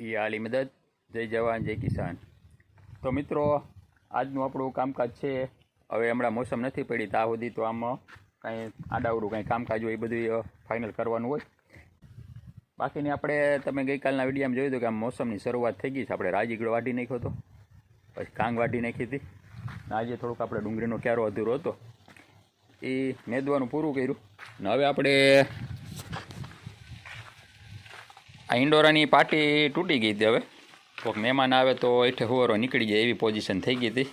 એ આલી મદદ, જય જવાન, જય કિસાન. તો મિત્રો, આજનું આપણું કામકાજ છે, હવે હમણાં મોસમ નથી પડી ત્યાં સુધી તો આમ કાંઈ આડાવડું કાંઈ કામકાજ હોય, એ બધું ફાઇનલ કરવાનું હોય. બાકીની આપણે, તમે ગઈકાલના વિડીયામાં જોયું હતું કે આમ મોસમની શરૂઆત થઈ ગઈ છે, આપણે રાજગીડો વાઢી નાખ્યો હતો, પછી કાંગ વાઢી નાખી હતી આજે થોડુંક આપણે ડુંગળીનો ક્યારો અધૂરો હતો. એ મેદવાનું પૂરું કર્યું, ને હવે આપણે આ ઇન્ડોરાની પાટી તૂટી ગઈ હતી હવે. કોઈક મહેમાન આવે તો એઠે હુવારો નીકળી જાય એવી પોઝિશન થઈ ગઈ હતી.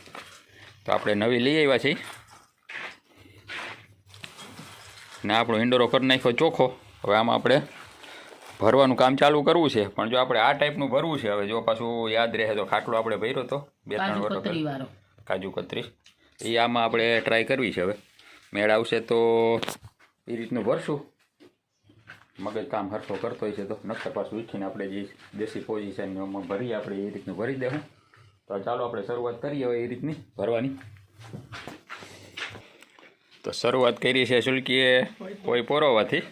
તો આપણે નવી લઈ આવ્યા છીએ. ને આપણો ઇન્ડોરો કરી નાખ્યો ચોખ્ખો. હવે આમાં આપણે ભરવાનું કામ ચાલુ કરવું છે. પણ જો આપણે આ ટાઈપનું ભરવું છે હવે જો પાછું યાદ રહે તો ખાટલો આપણે ભર્યો હતો બે ત્રણ વર્ષ કાજુ કતરી. એ આમાં આપણે ટ્રાય કરવી છે હવે. મેળ આવશે તો એ રીતનું ભરશું. મગજ કામ હરખો કરતો હોય છે તો નક્કર પાછું ઉઠીને આપણે જે દેશી પોઝિશનમાં ભરીએ આપણે એ રીતનું ભરી દેવું. તો ચાલો આપણે શરૂઆત કરીએ હવે એ રીતની ભરવાની. તો શરૂઆત કરી છે સુલકીએ કોઈ પોરોવાથી.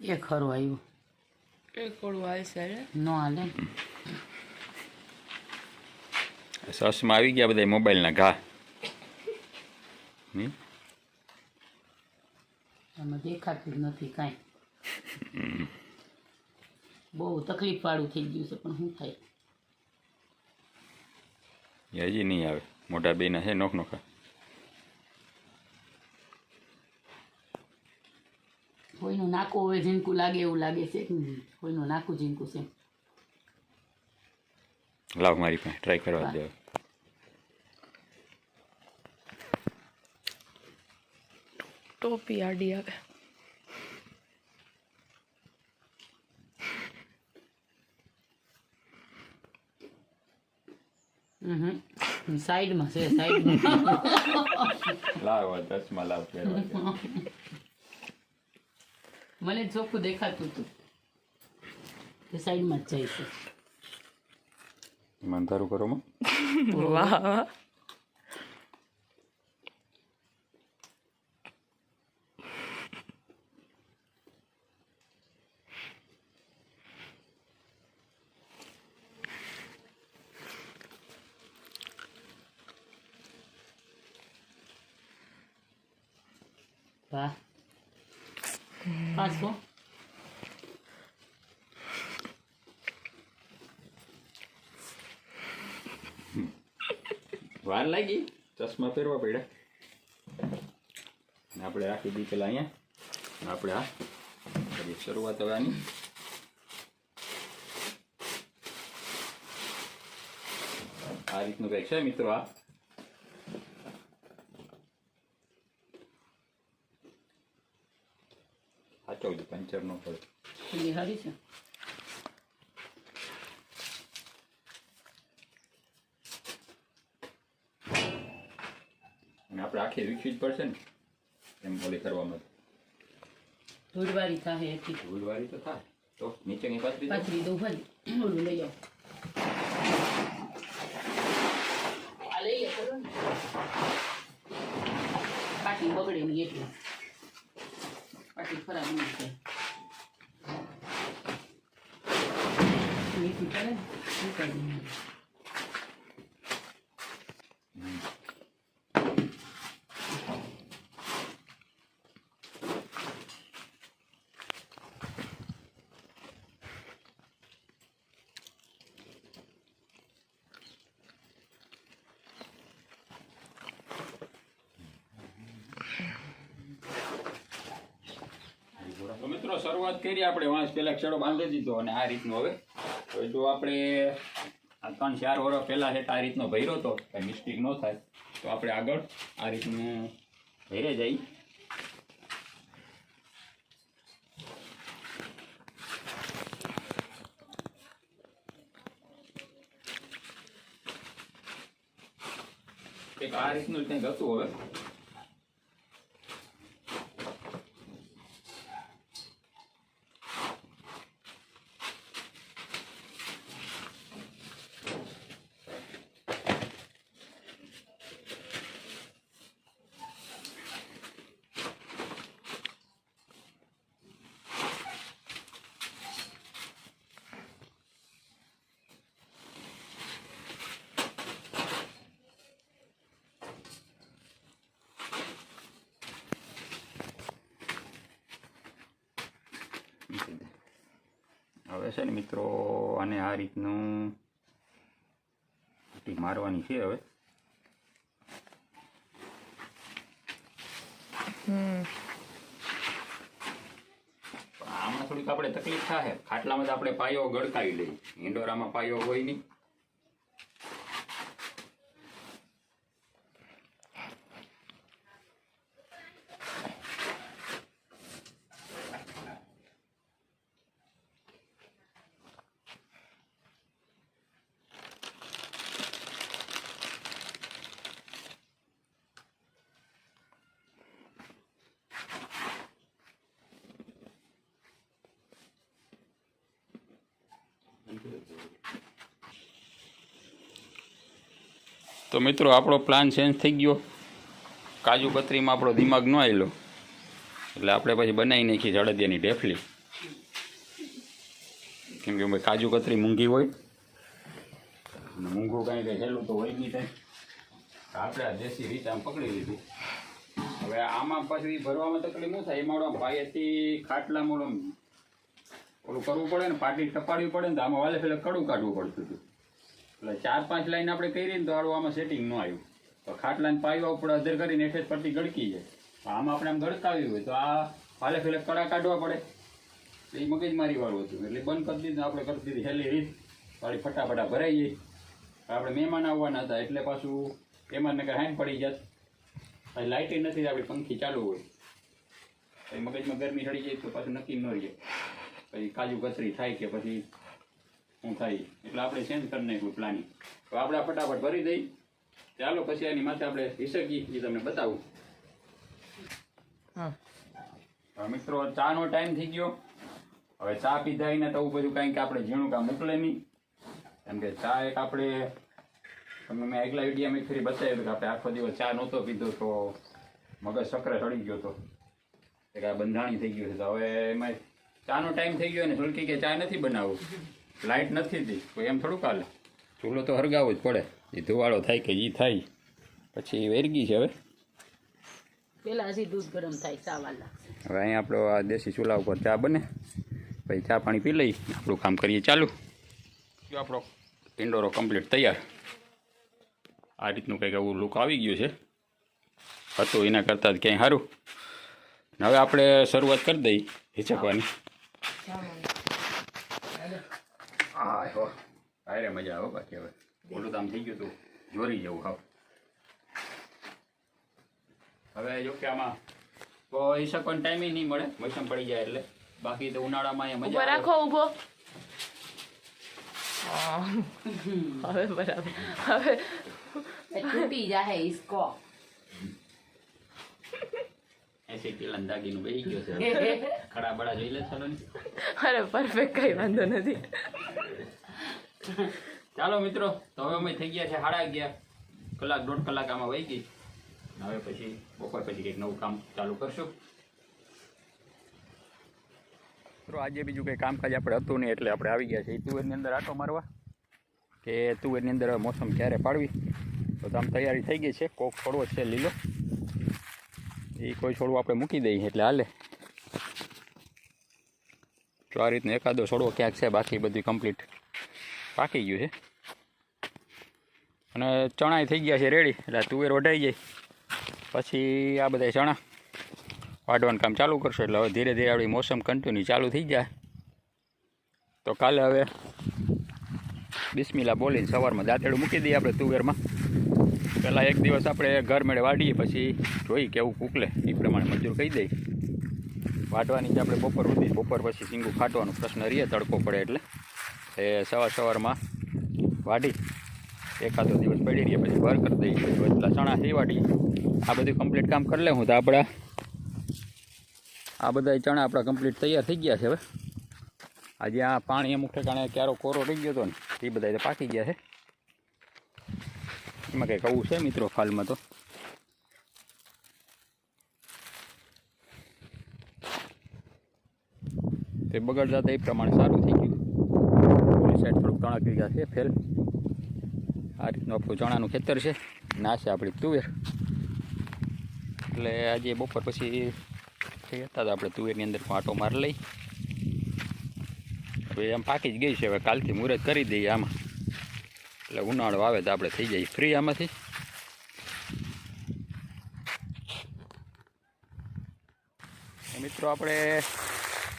એ ખરું આવ્યું એક કોળું આવે છે ન હાલે. સસમાં આવી ગયા બધા મોબાઈલના ઘા? આમાં દેખાતું જ નથી કાંઈ. બહુ તકલીફ વાળું થઈ ગયું છે પણ શું થાય? હજી નહીં આવે. મોટા બેના છે નોખ નોખા. કોઈનું નાકું હવે ઝીણકું લાગે એવું લાગે છે? કોઈનું નાકું ઝીણકું છે? લાવ મારી પાસે ટ્રાય કરવા દે ટોપી આડી આવે સાઈડમાં છે સાઈડમાં લાવ દસમાં લાવ મને ચોખ્ખું દેખાતું હતું સાઈડમાં જ જાય છે મંધારું તારું કરો માં વાહ વાહ વાહ પાછો વાર લાગી. ચશ્મા પહેરવા અને આપણે રાખી દી અહીંયા. આપણે આ કરીએ શરૂઆત હવે આની. આ રીતનું કંઈક છે મિત્રો, આ. સાચવજો પંચર ન પડે એ હારી છે અને આપણે આખી વીખવી જ પડશે ને એમ ઓલી કરવામાં ધૂળવાળી થાય એથી ધૂળવાળી તો થાય તો નીચેની પાથરી દો. પાથરી દઉં ભલે ઓલું લઈ આવો આ લઈ લે ખરો ને પાટી બગડે નહીં એટલે પાટી ખરાબ નહીં થાય મીઠી પડે ને ઉતારી દઈએ. તો મિત્રો, શરૂઆત કરી આપણે વાંસ પેલા ક્ષેડો બાંધી દીધો અને આ રીતનું હવે તો જો આપણે આ ત્રણ ચાર વર્ષ પહેલાં છે આ રીતનો ભર્યો હતો કંઈ મિસ્ટેક ન થાય. તો આપણે આગળ આ રીતનું ભરે જઈ એક આ રીતનું કંઈક હતું હવે. હવે છે ને મિત્રો આને આ રીતનું મારવાની છે હવે. આમાં થોડીક આપણે તકલીફ થાય ખાટલામાં તો આપણે પાયો ગળકાવી લઈએ. ઇન્ડોરામાં પાયો હોય નહીં. તો મિત્રો, આપણો પ્લાન ચેન્જ થઈ ગયો. કાજુ કતરીમાં આપણો દિમાગ ન આવેલો એટલે આપણે પછી બનાવી નાખી જડદિયાની ઢેફલી. કેમ કે ભાઈ કાજુ કતરી મૂંઘી હોય. અને મૂંઘું કાંઈ કંઈ હેલું તો હોય નહીં થાય. આપણે આ દેશી રીત આમ પકડી લીધી. હવે આમાં પછી ભરવામાં તકલીફ શું થાય. એમાં ભાઈ હતી ખાટલા મોડો ઓલું કરવું પડે ને, પાટી ટપાડવી પડે ને તો આમાં વાલે ફેલે કડું કાઢવું પડતું હતું. એટલે ચાર પાંચ લાઈન આપણે કરી ને તો આડું આમાં સેટિંગ ન આવ્યું. તો ખાટલાને પાયવા ઉપર અધર કરીને જ પટ્ટી ગળકી જાય આમાં આપણે આમ ગળકાવી હોય તો આ હાલે ફેલે કડા કાઢવા પડે. એ મગજમારી વાળું હતું. એટલે બંધ કરી દીધું આપણે કરી દીધી હેલી રીત. વાળી ફટાફટા ભરાઈ જઈ આપણે મહેમાન આવવાના હતા એટલે પાછું મહેમાનને નગર હાઈન પડી જાત. પછી લાઇટિંગ નથી, આપણી પંખી ચાલુ હોય. પછી મગજમાં ગરમી ચડી જાય તો પાછું નક્કી ન રહીએ પછી કાજુ કતરી થાય કે પછી શું થાય? એટલે આપણે ચેન્જ કરી નાખ્યું પ્લાનિંગ. તો આપણે ફટાફટ ભરી દઈ. ચાલો પછી એની માથે આપણે હિસકી એ તમને બતાવું. હા. મિત્રો ચાનો ટાઈમ થઈ ગયો. હવે ચા પીધા ને તો બધું કાંઈ આપણે ઝીણું કામ મોકલે નહીં. કેમ કે ચા એક આપણે તમને મેં એકલા વિડીયામાં ફરી બતાવ્યું કે આપણે આખો દિવસ ચા નહોતો પીધો તો મગજ સકરે ચડી ગયો હતો. એ આ બંધાણી થઈ ગયું છે. તો હવે એમાં ચાનો ટાઈમ થઈ ગયો ને થોડી કે ચા નથી બનાવવું. લાઇટ નથી દી તો એમ થોડુંક કાલે ચૂલો તો હરગાવવો જ પડે. એ ધુવાળો થાય કે એ થાય. પછી વેરગી છે હવે. પેલા હજી દૂધ ગરમ થાય લાગશે હવે અહીંયા આપણો આ દેશી ચૂલા ઉપર ચા બને. પછી ચા પાણી પી લઈ આપણું કામ કરીએ ચાલુ. જો આપણો ઇન્ડોરો કમ્પ્લીટ તૈયાર. આ રીતનું કંઈક એવું લુક આવી ગયું છે. હતું એના કરતાં જ ક્યાંય સારું. હવે આપણે શરૂઆત કરી દઈએ હિચકવાની. હા. હો અરે મજા આવે બાકી હવે. મોટું કામ થઈ ગયું હતું. જોરી જવું હાવ. હવે જો કે આમાં તો હિસકવાનો ટાઈમ નહીં મળે. મોસમ પડી જાય એટલે. બાકી તો ઉનાળામાં એ મજા આવે. રાખો ઊભો. હવે બરાબર. હવે એ તૂટી જાહે ઈસકો. એસી કિલો દાગીનું બેસી ગયો છે. ખડા બડા જોઈ લે ચાલો અરે પરફેક્ટ કઈ વાંધો નથી. ચાલો મિત્રો તો હવે અમે થઈ ગયા છે સાડા અગિયાર. કલાક દોઢ કલાક આમાં વહી ગઈ. હવે પછી બપોર પછી કંઈક નવું કામ ચાલુ કરશું. મિત્રો આજે બીજું કંઈ કામકાજ આપણે હતું નહીં એટલે આપણે આવી ગયા છીએ. તુવેરની અંદર આટો મારવા? કે તુવેરની અંદર મોસમ ક્યારે પાડવી? તો આમ તૈયારી થઈ ગઈ છે. કોક ફળવો છે લીલો. એ કોઈ છોડવો આપણે મૂકી દઈએ એટલે હાલે. તો આ રીતનો એકાદો છોડવો ક્યાંક છે, બાકી બધું કમ્પ્લીટ પાકી ગયું છે. અને ચણા થઈ ગયા છે રેડી એટલે તુવેર વઢાઈ જાય. પછી આ બધા ચણા વાઢવાનું કામ ચાલુ કરશો, એટલે હવે ધીરે ધીરે આપણી મોસમ કન્ટિન્યુ ચાલુ થઈ જાય. તો કાલે હવે બિસ્મિલા બોલીને સવારમાં દાંતેડું મૂકી દઈએ આપણે તુવેરમાં. પહેલાં એક દિવસ આપણે ઘર મેળે વાડીએ, પછી જોઈ કેવું કૂકલે. એ પ્રમાણે મજૂર કહી દઈ વાટવાની છે આપણે બપોર સુધી, બપોર પછી સિંગું ખાટવાનો પ્રશ્ન રહીએ, તડકો પડે એટલે. એ સવાર સવારમાં વાઢી એકાદો દિવસ પડી રહીએ પછી ભર કરી દઈએ, પછી ચણા થઈ વાડી. આ બધું કમ્પ્લીટ કામ કરી લેવું તો આપણા આ બધા ચણા આપણા કમ્પ્લીટ તૈયાર થઈ ગયા છે હવે. આજે આ પાણી અમુક ઠેકાણે ક્યારો કોરો રહી ગયો હતો ને, એ બધા પાકી ગયા છે. એમાં કંઈક આવું છે મિત્રો ફાલમાં તો? તે બગડતા એ પ્રમાણે સારું થઈ ગયું. ઓલી સાઈડ થોડુંક ચણા કર્યા છે, ફેલ. આ રીતનું આપણું ચણાનું ખેતર છે. ના છે આપણી તુવેર. એટલે આજે બપોર પછી થઈ હતા તો આપણે તુવેરની અંદર આટો માર લઈ. હવે આમ પાકી જ ગઈ છે, હવે કાલથી મુહૂર્ત કરી દઈએ આમાં. એટલે ઉનાળો આવે તો આપણે થઈ જઈએ ફ્રી આમાંથી. મિત્રો આપણે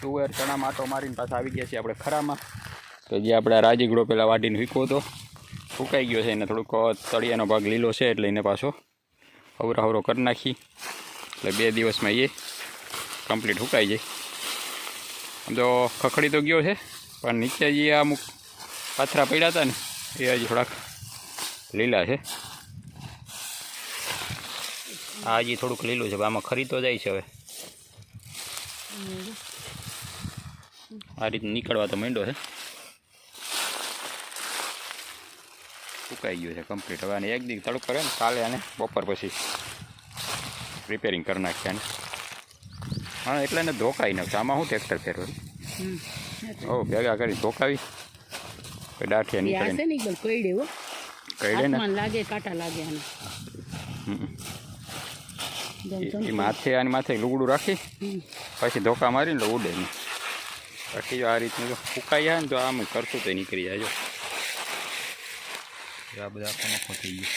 તુવેર, ચણા, માટો મારીને પાછા આવી ગયા છીએ આપણે ખરામાં. તો જે આપણે રાજીગડો પહેલાં વાટીને વીકો હતો, ફૂંકાઈ ગયો છે એને થોડુંક તળિયાનો ભાગ લીલો છે એટલે એને પાછો હવરો હવરો કરી નાખી. એટલે બે દિવસમાં એ કમ્પ્લીટ સુકાઈ જાય. આમ તો ખખડી તો ગયો છે, પણ નીચે જે અમુક પાથરા પડ્યા હતા ને એ હજી થોડાક લીલા છે. આ હજી થોડુંક લીલું છે આમાં ખરી તો જાય છે હવે. આ રીતે નીકળવા તો માંડ્યો છે. સુકાઈ ગયો છે કમ્પ્લીટ હવે આને એક દી તડક કરે ને કાલે આને બપોર પછી રિપેરિંગ કરી નાખ્યા ને હા એટલે એને ધોકાઈ નાખશે આમાં શું ટ્રેક્ટર ફેરવે. ઓ ભેગા કરી ધોકાવી. આ નીકળે છે ને કઈડે હો. કઈડે ને? લાગે કાંટા લાગે આને. માથે આની માથે લુગડું રાખી. પછી ધોકા મારીને ઉડે નહીં. બાકી જો આ રીતનું જો ફૂકાઈ જાય ને તો આમ કરશું તો નીકળી જાય જો. આ બધા આખો નખો થઈ ગયો.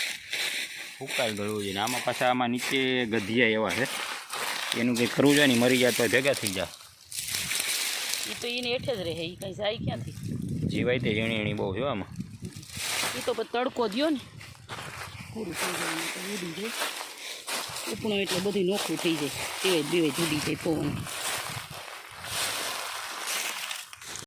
ફૂંકાઈ જોઈએ ને આમાં પાછા આમાં નીચે ગધિયા એવા છે. એનું કંઈ કરવું જાય ને મરી ગયા તો ભેગા થઈ જાય. એ તો એને હેઠે જ રહે એ કંઈ જાય ક્યાંથી? જીવાય તે ઝીણી ઝીણી બહુ છે આમાં. એ તો તડકો દ્યો ને. પૂરું થઈ જાય ઉડી જાય. ઉપણો એટલે બધું નોખું થઈ જાય. તેવાય બેવાય જુદી જાય પવન.